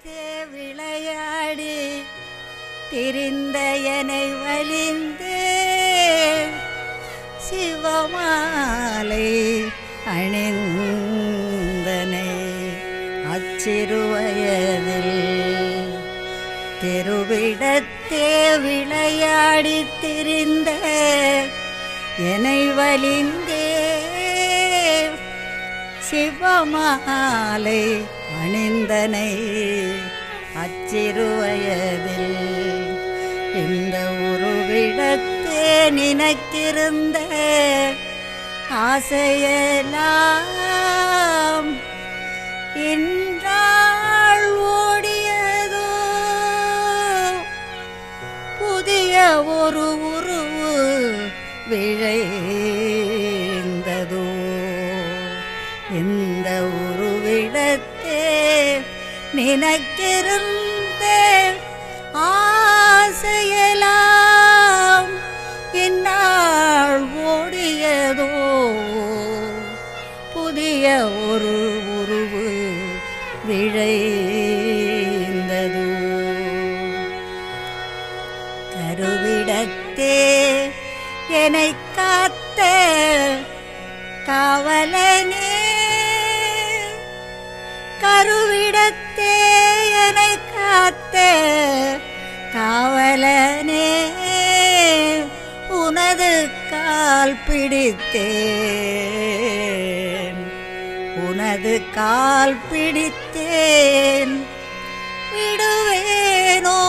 விடத்தே விளையாடி திரிந்த திரிந்தயனை வலிந்து சிவமாலை அணிந்தனை. அச்சிறுவயதில் தெருவிடத்தே விளையாடி திரிந்த என்னை வலிந்து சிவமாலை அணிந்தனை அச்சிறுவயதில். இந்த உருவிடத்தே நினைத்திருந்த ஆசையலாம் இன்றாள் ஓடியதோ? புதிய ஒரு உருவு விழை இந்த உருவிடத்தே நினைக்கிருந்த ஆசையலாம் என்னால் ஓடியதோ? புதிய ஒரு உருவு விழைந்ததோ? கருவிடத்தே என்னை காத்த காவலனே கருவிடத்தே என காத்த காவலனே உனது கால் பிடித்தேன். உனது கால் பிடித்தேன். விடுவேனோ?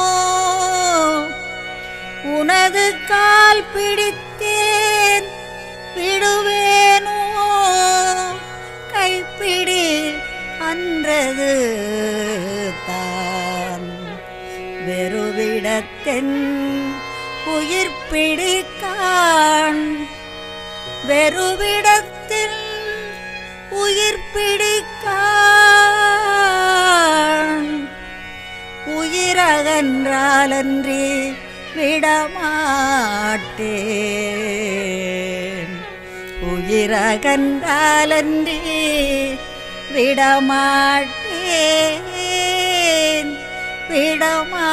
உனது கால் பிடித்தேன். விடுவேனோ? கைப்பிடி அன்றது தான். வெறுவிடத்தென் உயிர் பிடிக்கான். வெறுவிடத்தில் உயிர் பிடிக்கான். உயிரகன்றாலன்றி விடமாட்டேன். உயிரகன்றாலன்றி விடமாட்டேன் விடமா